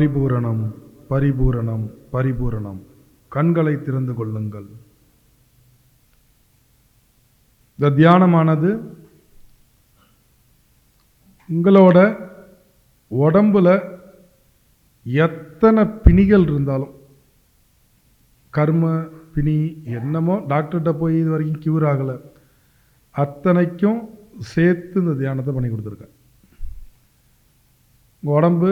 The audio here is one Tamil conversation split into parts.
பரிபூரணம் பரிபூரணம் பரிபூரணம். கண்களை திறந்து கொள்ளுங்கள். இந்த தியானமானது உங்களோட உடம்புல எத்தனை பிணிகள் இருந்தாலும் கர்ம பிணி என்னமோ டாக்டர்கிட்ட போய் இது வரைக்கும் க்யூர் ஆகலை. அத்தனைக்கும் சேர்த்து இந்த தியானத்தை பண்ணி கொடுத்துருக்கேன். உங்கள் உடம்பு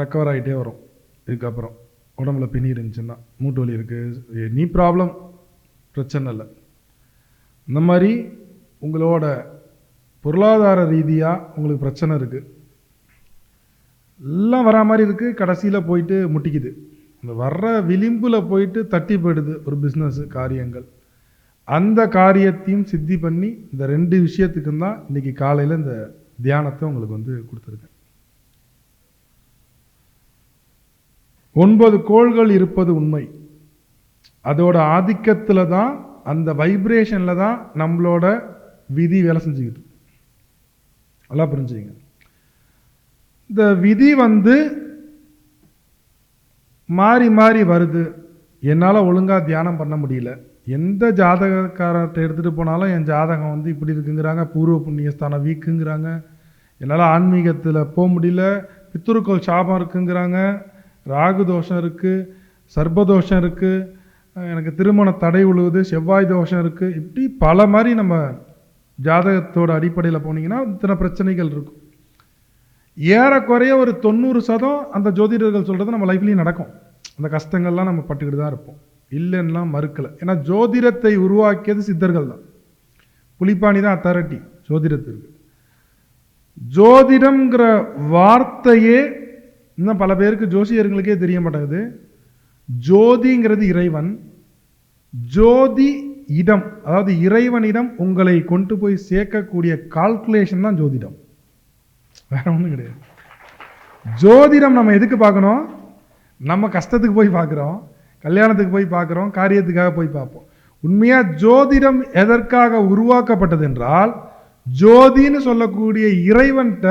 ரெக்கவர் ஆகிட்டே வரும். இதுக்கப்புறம் உடம்புல பிணி இருந்துச்சுன்னா மூட்டு வலி இருக்குது நீ ப்ராப்ளம் பிரச்சனை இல்லை. இந்த மாதிரி உங்களோட பொருளாதார ரீதியாக உங்களுக்கு பிரச்சனை இருக்குது எல்லாம் வரா மாதிரி இருக்குது கடைசியில் போயிட்டு முட்டிக்குது. அந்த வர்ற விளிம்பில் போயிட்டு தட்டி போயிடுது ஒரு பிஸ்னஸ்ஸு காரியங்கள். அந்த காரியத்தையும் சித்தி பண்ணி இந்த ரெண்டு விஷயத்துக்கும் தான் இன்றைக்கி காலையில் இந்த தியானத்தை உங்களுக்கு வந்து கொடுத்துருக்கேன். ஒன்பது கோள்கள் இருப்பது உண்மை. அதோட ஆதிக்கத்தில் தான் அந்த வைப்ரேஷனில் தான் நம்மளோட விதி வேலை செஞ்சுக்கிட்டு நல்லா புரிஞ்சுங்க இந்த விதி வந்து மாறி மாறி வருது. என்னால் ஒழுங்காக தியானம் பண்ண முடியல. எந்த ஜாதகக்காரர்கிட்ட எடுத்துகிட்டு போனாலும் என் ஜாதகம் வந்து இப்படி இருக்குங்கிறாங்க பூர்வ புண்ணியஸ்தானம் வீக்குங்கிறாங்க. என்னால் ஆன்மீகத்தில் போக முடியல. பித்துருக்கோள் சாபம் இருக்குங்கிறாங்க. ராகு தோஷம் இருக்குது சர்ப்பதோஷம் இருக்குது எனக்கு திருமண தடை உழுவுது செவ்வாய் தோஷம் இருக்குது இப்படி பல மாதிரி நம்ம ஜாதகத்தோட அடிப்படையில் போனீங்கன்னா இத்தனை பிரச்சனைகள் இருக்கும். ஏறக்குறைய ஒரு தொண்ணூறு சதம் அந்த ஜோதிடர்கள் சொல்கிறது நம்ம லைஃப்லேயும் நடக்கும். அந்த கஷ்டங்கள்லாம் நம்ம பட்டுக்கிட்டு தான் இருப்போம். இல்லைன்னா மறுக்கலை. ஏன்னா ஜோதிடத்தை உருவாக்கியது சித்தர்கள் தான். புலிப்பாணி தான் அத்தாரிட்டி ஜோதிடத்திற்கு. ஜோதிடம்ங்கிற வார்த்தையே இன்னும் பல பேருக்கு ஜோசியர்களுக்கே தெரிய மாட்டேங்குது ஜோதிங்கிறது இறைவன். ஜோதி இடம் அதாவது இறைவனிடம் உங்களை கொண்டு போய் சேர்க்கக்கூடிய கால்குலேஷன் தான் ஜோதிடம். வேற ஒன்றும் கிடையாது. ஜோதிடம் நம்ம எதுக்கு பார்க்கணும்? நம்ம கஷ்டத்துக்கு போய் பார்க்குறோம் கல்யாணத்துக்கு போய் பார்க்குறோம் காரியத்துக்காக போய் பார்ப்போம். உண்மையாக ஜோதிடம் எதற்காக உருவாக்கப்பட்டது என்றால் ஜோதின்னு சொல்லக்கூடிய இறைவன்கிட்ட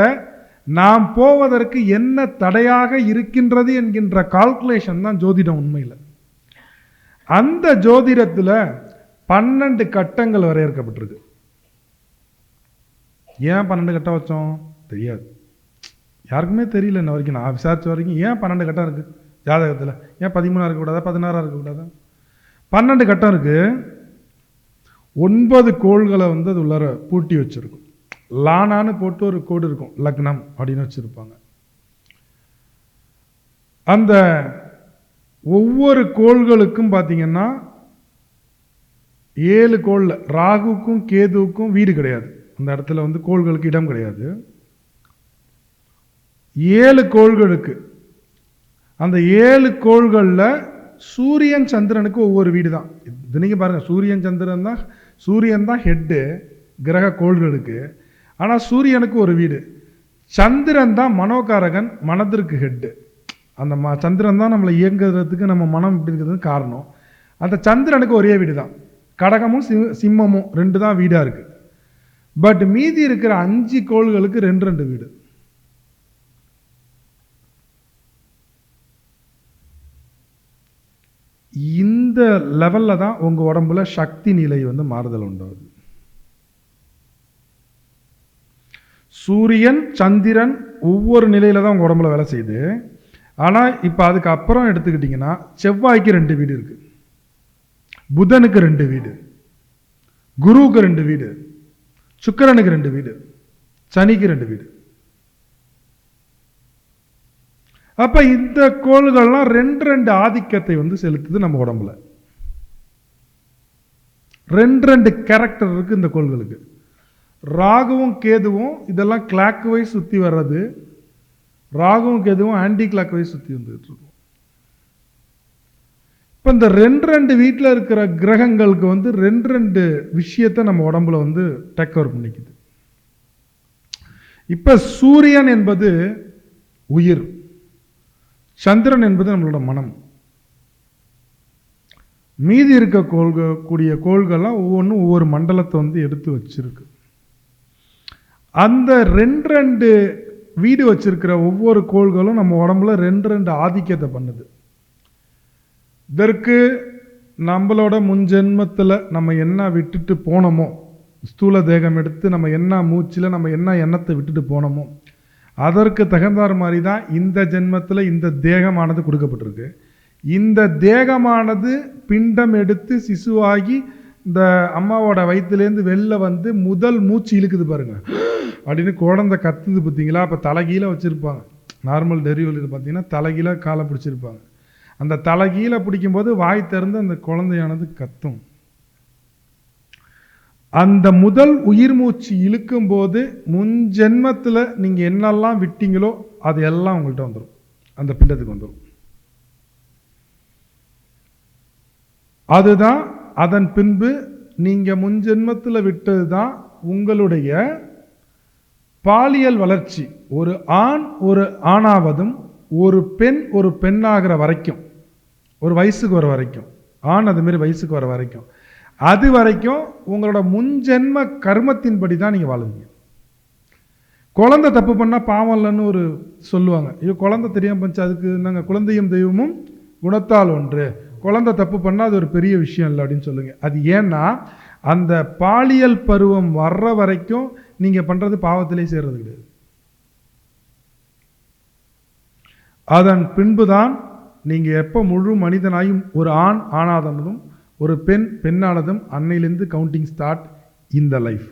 நாம் போவதற்கு என்ன தடையாக இருக்கின்றது என்கின்ற கால்குலேஷன் தான் ஜோதிடம் உண்மையில். அந்த ஜோதிடத்தில் பன்னெண்டு கட்டங்கள் வரையறுக்கப்பட்டிருக்கு ஏன் பன்னெண்டு கட்டம் வச்சோம்? தெரியாது. யாருக்குமே தெரியல இன்ன வரைக்கும். நான் விசாரித்த வரைக்கும் ஏன் பன்னெண்டு கட்டம் இருக்குது ஜாதகத்தில். ஏன் பதிமூணா இருக்கக்கூடாதா பதினாறாக இருக்கக்கூடாதா பன்னெண்டு கட்டம் இருக்குது ஒன்பது கோள்களை வந்து அது உள்ளார பூட்டி வச்சுருக்கும். லானான்னு போட்டு ஒரு கோடு இருக்கும் லக்னம் அப்படின்னு வச்சுருப்பாங்க. அந்த ஒவ்வொரு கோள்களுக்கும் பார்த்தீங்கன்னா ஏழு கோளில் ராகுக்கும் கேதுவுக்கும் வீடு கிடையாது. அந்த இடத்துல வந்து கோள்களுக்கு இடம் கிடையாது. ஏழு கோள்களுக்கு அந்த ஏழு கோள்களில் சூரியன் சந்திரனுக்கு ஒவ்வொரு வீடு தான் இது நீங்கள் பாருங்கள் சூரியன் சந்திரன் தான் சூரியன் தான் ஹெட்டு கிரக கோள்களுக்கு. ஆனால் சூரியனுக்கு ஒரு வீடு. சந்திரன் தான் மனோகாரகன் மனதிற்கு ஹெட்டு அந்த ம சந்திரன் தான் நம்மளை இயங்குறதுக்கு நம்ம மனம் இப்படி இருக்கிறதுக்கு காரணம். அந்த சந்திரனுக்கு ஒரே வீடு தான் கடகமும் சி சிம்மமும் ரெண்டு தான் வீடாக இருக்குது பட் மீதி இருக்கிற அஞ்சு கோள்களுக்கு ரெண்டு ரெண்டு வீடு. இந்த லெவலில் தான் உங்கள் உடம்புல சக்தி நிலை வந்து மாறுதல் உண்டாகுது. சூரியன் சந்திரன் ஒவ்வொரு நிலையில் தான் உங்கள் உடம்புல வேலை செய்யுது. ஆனால் இப்போ அதுக்கு அப்புறம் எடுத்துக்கிட்டிங்கன்னா செவ்வாய்க்கு ரெண்டு வீடு இருக்குது புதனுக்கு ரெண்டு வீடு. குருவுக்கு ரெண்டு வீடு. சுக்கிரனுக்கு ரெண்டு வீடு. சனிக்கு ரெண்டு வீடு. அப்போ இந்த கோள்கள்லாம் ரெண்டு ரெண்டு ஆதிக்கத்தை வந்து செலுத்துது நம்ம உடம்புல. ரெண்டு ரெண்டு கேரக்டர் இருக்குது இந்த கோள்களுக்கு. ராகுவும் கேதுவும் இதெல்லாம் கிளாக் வைஸ் சுற்றி வர்றது. ராகுவும் கேதுவும் ஆன்டி கிளாக் வைஸ் சுற்றி வந்துகிட்டு இருக்கும். இப்போ இந்த ரெண்டு ரெண்டு வீட்டில் இருக்கிற கிரகங்களுக்கு வந்து ரெண்டு ரெண்டு விஷயத்தை நம்ம உடம்புல வந்து டேக் ஓவர் பண்ணிக்குது. இப்போ சூரியன் என்பது உயிர். சந்திரன் என்பது நம்மளோட மனம். மீதி இருக்க கோள்கள் கூடிய கோள்கள்லாம் ஒவ்வொன்றும் ஒவ்வொரு மண்டலத்தை வந்து எடுத்து வச்சிருக்கு. அந்த ரெண்டு ரெண்டு வீடு வச்சிருக்கிற ஒவ்வொரு கோள்களும் நம்ம உடம்புல ரெண்டு ரெண்டு ஆதிக்கத்தை பண்ணுது. இதற்கு நம்மளோட முன்ஜென்மத்தில் நம்ம என்ன விட்டுட்டு போனோமோ ஸ்தூல தேகம் எடுத்து நம்ம என்ன மூச்சில் நம்ம என்ன எண்ணத்தை விட்டுட்டு போனோமோ அதற்கு தகுந்தார் மாதிரி தான் இந்த ஜென்மத்தில் இந்த தேகமானது கொடுக்கப்பட்டிருக்கு. இந்த தேகமானது பிண்டம் எடுத்து சிசுவாகி இந்த அம்மாவோட வயிற்றுலேருந்து வெளில வந்து முதல் மூச்சு இழுக்குது பாருங்கள் அப்படின்னு குழந்தை கத்துது பார்த்தீங்களா அப்போ தலைகீழ வச்சுருப்பாங்க. நார்மல் டெலிவரியில் பார்த்தீங்கன்னா தலைகீழே காலை பிடிச்சிருப்பாங்க. அந்த தலைகீழே பிடிக்கும்போது வாய் திறந்து அந்த குழந்தையானது கத்தும். அந்த முதல் உயிர் மூச்சு இழுக்கும்போது முன் ஜென்மத்தில் நீங்கள் என்னெல்லாம் விட்டீங்களோ அது எல்லாம் உங்கள்கிட்ட வந்துடும் அந்த பிண்டத்துக்கு வந்துடும் அதுதான் அதன் பின்பு நீங்கள் முன் ஜென்மத்தில் விட்டது தான் உங்களுடைய பாலியல் வளர்ச்சி. ஒரு ஆண் ஒரு ஆணாவதும் ஒரு பெண் ஒரு பெண்ணாகிற வரைக்கும் ஒரு வயசுக்கு வர வரைக்கும் ஆண் அது மாதிரி வயசுக்கு வர வரைக்கும் அது வரைக்கும் உங்களோட முன்ஜென்ம கர்மத்தின்படி தான் நீங்கள் வாழுவீங்க. குழந்தை தப்பு பண்ணால் பாவம் இல்லைன்னு ஒரு சொல்லுவாங்க. ஐயோ குழந்தை தெரியாமல் போச்சு அதுக்கு நாங்கள் குழந்தையும் தெய்வமும் குணத்தால் ஒன்று. குழந்தை தப்பு பண்ணால் அது ஒரு பெரிய விஷயம் இல்லை அப்படின்னு சொல்லுங்க. அது ஏன்னா அந்த பாலியல் பருவம் வர்ற வரைக்கும் நீங்கள் பண்ணுறது பாவத்திலே சேர்றது கிடையாது. அதன் பின்புதான் நீங்கள் எப்போ முழு மனிதனாயும் ஒரு ஆண் ஆணாதனதும் ஒரு பெண் பெண்ணானதும் அன்னையிலேருந்து கவுண்டிங் ஸ்டார்ட் இந்த லைஃப்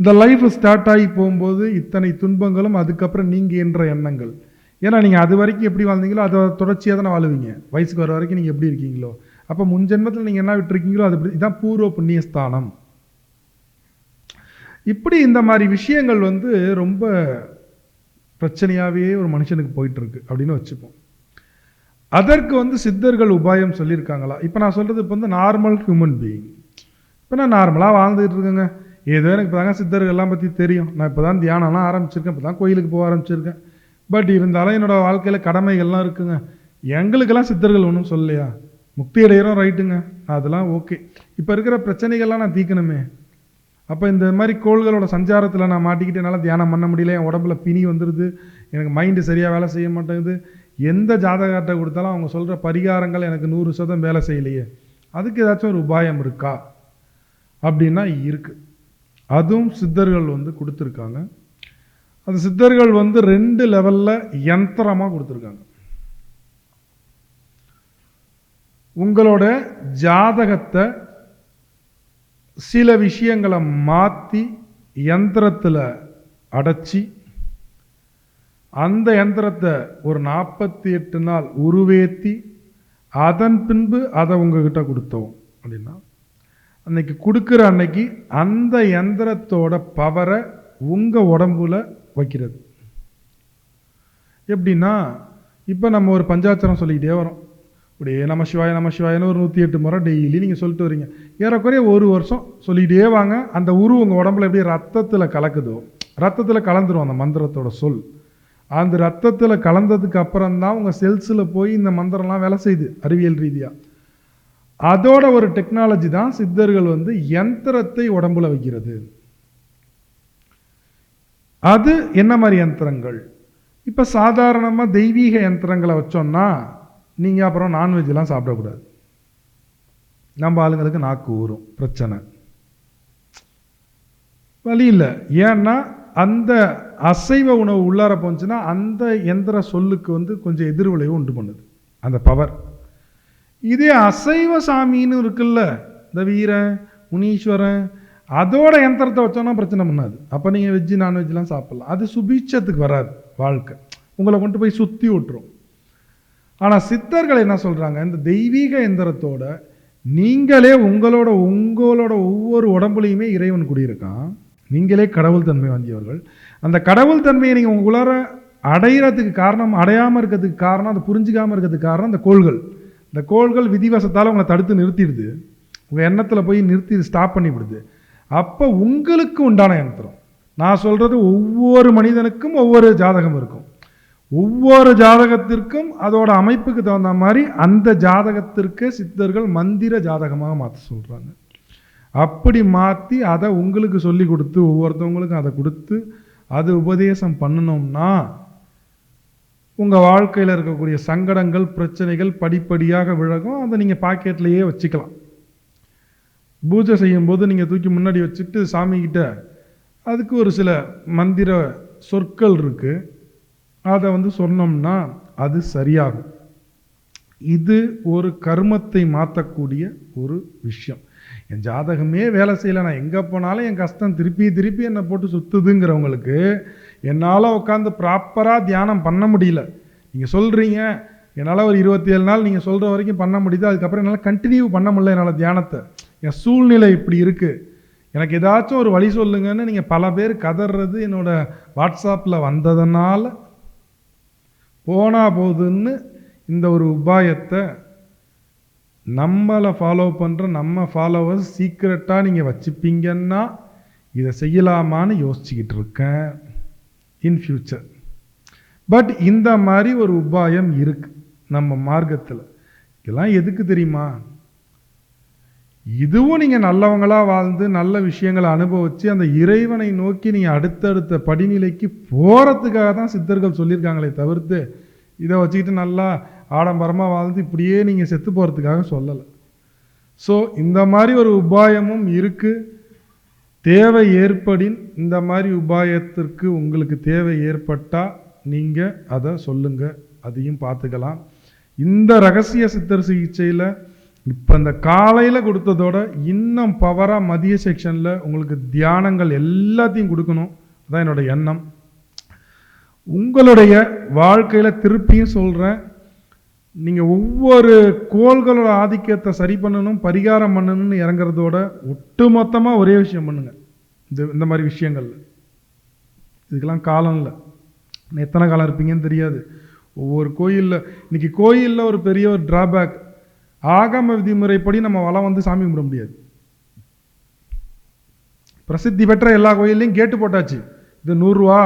இந்த லைஃப் ஸ்டார்ட் ஆகி போகும்போது இத்தனை துன்பங்களும் அதுக்கப்புறம் நீங்கள் என்ற எண்ணங்கள். ஏன்னா நீங்கள் அது வரைக்கும் எப்படி வாழ்ந்தீங்களோ அதை தொடர்ச்சியாக தானே வாழுவீங்க. வயசுக்கு வர வரைக்கும் நீங்கள் எப்படி இருக்கீங்களோ. அப்போ முன் ஜென்மத்தில் நீங்கள் என்ன விட்டுருக்கீங்களோ அது இதுதான் இதான் பூர்வ புண்ணியஸ்தானம். இப்படி இந்த மாதிரி விஷயங்கள் வந்து ரொம்ப பிரச்சனையாகவே ஒரு மனுஷனுக்கு போயிட்டுருக்கு அப்படின்னு வச்சுப்போம். அதற்கு வந்து சித்தர்கள் உபாயம் சொல்லியிருக்காங்களா? இப்போ நான் சொல்கிறது இப்போ வந்து நார்மல் ஹியூமன் பீயிங் இப்போ நான் நார்மலாக வாழ்ந்துகிட்டு இருக்கேங்க. ஏதோ எனக்கு இப்போ தாங்க சித்தர்கள்லாம் பற்றி தெரியும். நான் இப்போ தான் தியானம்லாம் ஆரம்பிச்சிருக்கேன். இப்போ தான் கோயிலுக்கு போக ஆரம்பிச்சிருக்கேன். பட் இருந்தாலும் என்னோடய வாழ்க்கையில் கடமைகள்லாம் இருக்குங்க. எங்களுக்கெல்லாம் சித்தர்கள் ஒன்றும் சொல்லலையா? முக்தி அடையிறோம் ரைட்டுங்க அதெல்லாம் ஓகே இப்போ இருக்கிற பிரச்சனைகள்லாம் நான் தீர்க்கணுமே. அப்போ இந்த மாதிரி கோள்களோட சஞ்சாரத்தில் நான் மாட்டிக்கிட்டு என்னால் தியானம் பண்ண முடியல என் உடம்புல பிணி வந்துடுது எனக்கு மைண்டு சரியாக வேலை செய்ய மாட்டேங்குது எந்த ஜாதகத்தை கொடுத்தாலும் அவங்க சொல்கிற பரிகாரங்கள் எனக்கு நூறு சதம் வேலை செய்யலையே அதுக்கு ஏதாச்சும் ஒரு உபாயம் இருக்கா? அப்படின்னா இருக்குது அதுவும் சித்தர்கள் வந்து கொடுத்துருக்காங்க. அந்த சித்தர்கள் வந்து ரெண்டு லெவலில் யந்திரமாக கொடுத்துருக்காங்க. உங்களோட ஜாதகத்தை சில விஷயங்களை மாற்றி யந்திரத்தில் அடைச்சி அந்த யந்திரத்தை ஒரு நாற்பத்தி எட்டு நாள் உருவேற்றி அதன் பின்பு அதை உங்ககிட்ட கொடுத்தோம் அப்படின்னா அன்னைக்கு கொடுக்குற அன்னைக்கு அந்த யந்திரத்தோட பவரை உங்கள் உடம்புல வைக்கிறது. எப்படின்னா இப்போ நம்ம ஒரு பஞ்சாச்சரம் சொல்லிக்கிட்டே வரோம். அப்படியே நம சிவாய நம சிவாயன்னு ஒரு நூற்றி எட்டு முறை டெய்லி நீங்கள் சொல்லிட்டு வரீங்க. ஏறக்குறைய ஒரு வருஷம் சொல்லிகிட்டே வாங்க. அந்த உரு உங்கள் உடம்புல எப்படி ரத்தத்தில் கலக்குதோ ரத்தத்தில் கலந்துரும் அந்த மந்திரத்தோட சொல். அந்த ரத்தத்தில் கலந்ததுக்கு அப்புறம் தான் உங்கள் செல்ஸில் போய் இந்த மந்திரம்லாம் வேலை செய்யுது அறிவியல் ரீதியாக அதோட ஒரு டெக்னாலஜி தான் சித்தர்கள் வந்து யந்திரத்தை உடம்புல வைக்கிறது. அது என்ன மாதிரி யந்திரங்கள்? இப்போ சாதாரணமாக தெய்வீக யந்திரங்களை வச்சோம்னா நீங்கள் அப்புறம் நான்வெஜ்லாம் சாப்பிடக்கூடாது. நம்ம ஆளுங்களுக்கு நாக்கு ஊறும். பிரச்சனை. வழி இல்லை. ஏன்னா அந்த அசைவ உணவு உள்ளார போச்சுன்னா அந்த எந்திர சொல்லுக்கு வந்து கொஞ்சம் எதிர்விளைவு உண்டு பண்ணுது. அந்த பவர் இதே அசைவ சாமின்னு இருக்குல்ல இந்த வீரன் முனீஸ்வரன் அதோட யந்திரத்தை வச்சோன்னா பிரச்சனை பண்ணாது. அப்போ நீங்கள் வெஜ்ஜு நான்வெஜ்லாம் சாப்பிட்லாம். அது சுபீட்சத்துக்கு வராது வாழ்க்கை. உங்களை கொண்டு போய் சுற்றி விட்டுரும். ஆனால் சித்தர்கள் என்ன சொல்கிறாங்க இந்த தெய்வீக எந்திரத்தோட நீங்களே உங்களோட உங்களோட ஒவ்வொரு உடம்புலையுமே இறைவன் குடியிருக்கான். நீங்களே கடவுள் தன்மை வாங்கியவர்கள். அந்த கடவுள் தன்மையை நீங்கள் உங்களார அடையிறதுக்கு காரணம் அடையாமல் இருக்கிறதுக்கு காரணம் அதை புரிஞ்சுக்காமல் இருக்கிறதுக்கு காரணம் அந்த கோள்கள். இந்த கோள்கள் விதிவசத்தால் உங்களை தடுத்து நிறுத்திடுது. உங்கள் எண்ணத்தில் போய் நிறுத்தி ஸ்டாப் பண்ணிவிடுது. அப்போ உங்களுக்கு உண்டான யந்திரம் நான் சொல்கிறது ஒவ்வொரு மனிதனுக்கும் ஒவ்வொரு ஜாதகம் இருக்கும். ஒவ்வொரு ஜாதகத்திற்கும் அதோட அமைப்புக்கு தகுந்த மாதிரி அந்த ஜாதகத்திற்கு சித்தர்கள் மந்திர ஜாதகமாக மாற்ற சொல்கிறாங்க அப்படி மாற்றி அதை உங்களுக்கு சொல்லி கொடுத்து ஒவ்வொருத்தவங்களுக்கும் அதை கொடுத்து அது உபதேசம் பண்ணணும்னா உங்கள் வாழ்க்கையில் இருக்கக்கூடிய சங்கடங்கள் பிரச்சனைகள் படிப்படியாக விலகும். அதை நீங்கள் பாக்கெட்லேயே வச்சுக்கலாம். பூஜை செய்யும்போது நீங்கள் தூக்கி முன்னாடி வச்சுட்டு சாமிக்கிட்ட அதுக்கு ஒரு சில மந்திர சொற்கள் இருக்குது அதை வந்து சொன்னோம்னா அது சரியாகும். இது ஒரு கர்மத்தை மாற்றக்கூடிய ஒரு விஷயம். என் ஜாதகமே வேலை செய்யலை நான் எங்கே போனாலும் என் கஷ்டம் திருப்பி திருப்பி என்னை போட்டு சுற்றுதுங்கிறவங்களுக்கு என்னால் உட்காந்து ப்ராப்பராக தியானம் பண்ண முடியல. நீங்கள் சொல்கிறீங்க என்னால் ஒரு இருபத்தி ஏழு நாள் நீங்கள் சொல்கிற வரைக்கும் பண்ண முடியுது அதுக்கப்புறம் என்னால் கண்டினியூ பண்ண முடியல என்னால் தியானத்தை. என் சூழ்நிலை இப்படி இருக்குது எனக்கு ஏதாச்சும் ஒரு வழி சொல்லுங்கன்னு நீங்கள் பல பேர் கதறது என்னோடய வாட்ஸ்அப்பில் வந்ததுனால போனா போதுன்னு இந்த ஒரு உபாயத்தை நம்மளை ஃபாலோ பண்ணுற நம்ம ஃபாலோவர்ஸ் சீக்ரெட்டாக நீங்கள் வச்சுப்பீங்கன்னா இதை செய்யலாமான்னு யோசிச்சுக்கிட்டு இருக்கேன் இன் ஃப்யூச்சர் பட் இந்த மாதிரி ஒரு உபாயம் இருக்குது நம்ம மார்க்கத்தில். இதெல்லாம் எதுக்கு தெரியுமா? இதுவும் நீங்கள் நல்லவங்களாக வாழ்ந்து நல்ல விஷயங்களை அனுபவித்து அந்த இறைவனை நோக்கி நீங்கள் அடுத்தடுத்த படிநிலைக்கு போகிறதுக்காக தான் சித்தர்கள் சொல்லியிருக்காங்களே தவிர்த்து இதை வச்சுக்கிட்டு நல்லா ஆடம்பரமாக வாழ்ந்து இப்படியே நீங்கள் செத்து போகிறதுக்காக சொல்லலை. ஸோ இந்த மாதிரி ஒரு உபாயமும் இருக்குது தேவை ஏற்படின் இந்த மாதிரி உபாயத்திற்கு உங்களுக்கு தேவை ஏற்பட்டால் நீங்கள் அதை சொல்லுங்கள் அதையும் பார்த்துக்கலாம். இந்த ரகசிய சித்தர் சிகிச்சையில் இப்போ இந்த காலையில் கொடுத்ததோட இன்னும் பவராக மதிய செக்ஷனில் உங்களுக்கு தியானங்கள் எல்லாத்தையும் கொடுக்கணும். அதான் என்னோட எண்ணம். உங்களுடைய வாழ்க்கையில் திருப்பியும் சொல்கிறேன் நீங்கள் ஒவ்வொரு கோள்களோட ஆதிக்கத்தை சரி பண்ணணும் பரிகாரம் பண்ணணும்னு இறங்குறதோட ஒட்டுமொத்தமாக ஒரே விஷயம் பண்ணுங்கள் இந்த இந்த மாதிரி விஷயங்கள் இதுக்கெல்லாம் காலம் இல்லை. எத்தனை காலம் இருப்பீங்கன்னு தெரியாது. ஒவ்வொரு கோயிலில் இன்றைக்கி கோயிலில் ஒரு பெரிய ஒரு ட்ராபேக் ஆகம விதிமுறைப்படி நம்ம வளம் வந்து சாமி கும்பிட முடியாது. பிரசித்தி பெற்ற எல்லா கோயில்லையும் கேட்டு போட்டாச்சு. இது நூறுரூவா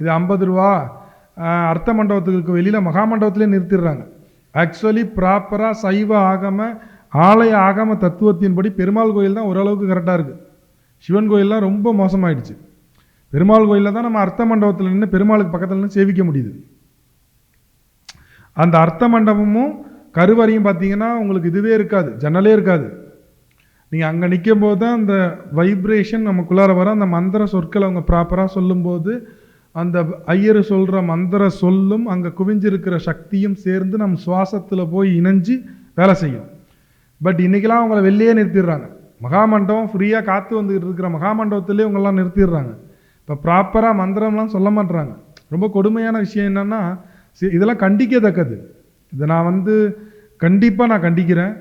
இது ஐம்பது ரூபா அர்த்த மண்டபத்துக்கு வெளியில் மகா மண்டபத்திலே நிறுத்திடுறாங்க. ஆக்சுவலி ப்ராப்பராக சைவ ஆகம ஆலய ஆகம தத்துவத்தின்படி பெருமாள் கோயில் தான் ஓரளவுக்கு கரெக்டாக இருக்குது சிவன் கோயிலெலாம் ரொம்ப மோசமாயிடுச்சு. பெருமாள் கோயிலில் தான் நம்ம அர்த்த மண்டபத்தில் நின்று பெருமாளுக்கு பக்கத்தில் நின்று சேவிக்க முடியுது. அந்த அர்த்த மண்டபமும் கருவறையும் பார்த்தீங்கன்னா உங்களுக்கு இதுவே இருக்காது ஜன்னலே இருக்காது. நீங்கள் அங்கே நிற்கும் போது தான் அந்த வைப்ரேஷன் நமக்குள்ளார வர அந்த மந்திர சொற்களை அவங்க ப்ராப்பராக சொல்லும்போது அந்த ஐயர் சொல்கிற மந்திர சொல்லும் அங்கே குவிஞ்சிருக்கிற சக்தியும் சேர்ந்து நம்ம சுவாசத்தில் போய் இணைஞ்சு வேலை செய்யும். பட் இன்றைக்கெல்லாம் அவங்கள வெளியே நிறுத்திடுறாங்க. மகாமண்டபம் ஃப்ரீயாக காற்று வந்துக்கிட்டு இருக்கிற மகாமண்டபத்திலே இவங்கெல்லாம் நிறுத்திடுறாங்க. இப்போ ப்ராப்பராக மந்திரம்லாம் சொல்ல மாட்டுறாங்க ரொம்ப கொடுமையான விஷயம் என்னென்னா இதெல்லாம் கண்டிக்கத்தக்கது. இதை நான் வந்து கண்டிப்பாக நான் கண்டிக்கிறேன்.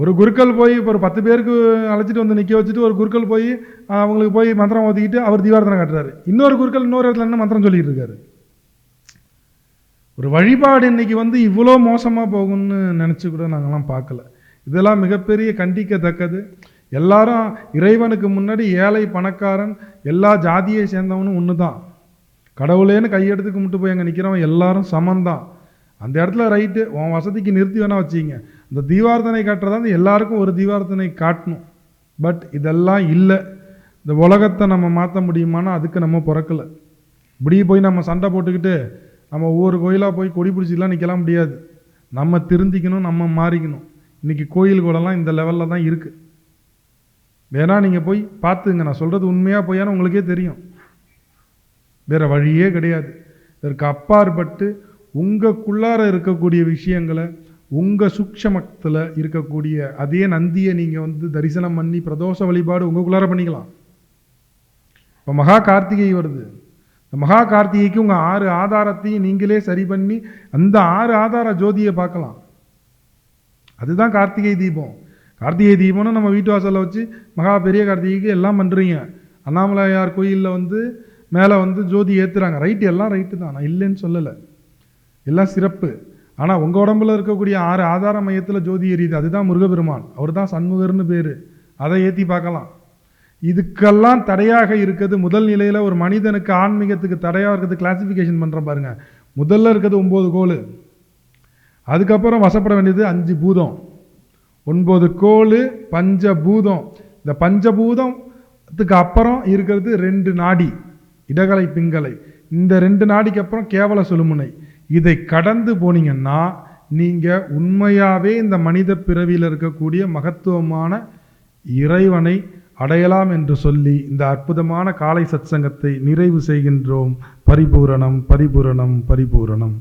ஒரு குருக்கள் போய் இப்போ ஒரு பத்து பேருக்கு அழைச்சிட்டு வந்து நிற்க வச்சுட்டு ஒரு குருக்கள் போய் அவங்களுக்கு போய் மந்திரம் ஓதிக்கிட்டு அவர் தீவாரத்தனை காட்டுறாரு. இன்னொரு குருக்கள் இன்னொரு இடத்துல என்ன மந்திரம் சொல்லிகிட்டு இருக்காரு. ஒரு வழிபாடு இன்னைக்கு வந்து இவ்வளோ மோசமாக போகும்னு நினச்சி கூட நாங்கள்லாம் பார்க்கல. இதெல்லாம் மிகப்பெரிய கண்டிக்கத்தக்கது. எல்லாரும் இறைவனுக்கு முன்னாடி ஏழை பணக்காரன் எல்லா ஜாதியை சேர்ந்தவனும் ஒன்று தான் கடவுளேன்னு கையெடுத்து கும்பிட்டு போய் அங்கே நிற்கிறவன் எல்லாரும் சமந்தான். அந்த இடத்துல ரைட்டு உன் வசதிக்கு நிறுத்தி வேணா வச்சிங்க இந்த தீவார்த்தனை காட்டுறதா வந்து எல்லாருக்கும் ஒரு தீவார்த்தனை காட்டணும். பட் இதெல்லாம் இல்லை. இந்த உலகத்தை நம்ம மாற்ற முடியுமானா அதுக்கு நம்ம பிறக்கல. இப்படி போய் நம்ம சண்டை போட்டுக்கிட்டு நம்ம ஒவ்வொரு கோயிலாக போய் கொடி பிடிச்சிக்கலாம் நிற்கலாம் முடியாது. நம்ம திருந்திக்கணும் நம்ம மாறிக்கணும். இன்னைக்கு கோயில் கூடலாம் இந்த லெவலில் தான் இருக்குது வேணா நீங்கள் போய் பார்த்துங்க நான் சொல்கிறது உண்மையாக பொய்யான்னு உங்களுக்கே தெரியும். வேறு வழியே கிடையாது. இதற்கு அப்பாற்பட்டு உங்களுக்குள்ளார இருக்கக்கூடிய விஷயங்களை உங்கள் சூக்ஷமத்தில் இருக்கக்கூடிய அதே நந்தியை நீங்கள் வந்து தரிசனம் பண்ணி பிரதோஷ வழிபாடு உங்களுக்குள்ளார பண்ணிக்கலாம். இப்போ மகா கார்த்திகை வருது. இந்த மகா கார்த்திகைக்கு உங்கள் ஆறு ஆதாரத்தையும் நீங்களே சரி பண்ணி அந்த ஆறு ஆதார ஜோதியை பார்க்கலாம். அதுதான் கார்த்திகை தீபம். கார்த்திகை தீபம்னு நம்ம வீட்டு வாசலில் வச்சு மகா பெரிய கார்த்திகைக்கு எல்லாம் பண்ணுறீங்க அண்ணாமலையார் கோயிலில் வந்து மேலே வந்து ஜோதி ஏற்றுறாங்க ரைட்டு எல்லாம் ரைட்டு தான். நான் இல்லைன்னு சொல்லலை. எல்லாம் சிறப்பு. ஆனால் உங்கள் உடம்புல இருக்கக்கூடிய ஆறு ஆதார மையத்தில் ஜோதி எரியுது. அதுதான் முருகபெருமான் அவர் தான் சண்முகர்னு பேர். அதை ஏற்றி பார்க்கலாம். இதுக்கெல்லாம் தடையாக இருக்கிறது முதல் நிலையில் ஒரு மனிதனுக்கு ஆன்மீகத்துக்கு தடையாக இருக்கிறது கிளாசிஃபிகேஷன் பண்ணுறேன் பாருங்க. முதல்ல இருக்கிறது ஒம்பது கோல் அதுக்கப்புறம் வசப்பட வேண்டியது அஞ்சு பூதம். ஒன்பது கோல் பஞ்சபூதம். இந்த பஞ்சபூதத்துக்கு அப்புறம் இருக்கிறது ரெண்டு நாடி. இடகலை பிங்கலை. இந்த ரெண்டு நாடிக்கு அப்புறம் கேவல சுழுமுனை இதை கடந்து போனீங்கன்னா நீங்கள் உண்மையாகவே இந்த மனித பிறவியில் இருக்கக்கூடிய மகத்துவமான இறைவனை அடையலாம் என்று சொல்லி இந்த அற்புதமான காலை சத்சங்கத்தை நிறைவு செய்கின்றோம். பரிபூரணம் பரிபூரணம் பரிபூரணம்.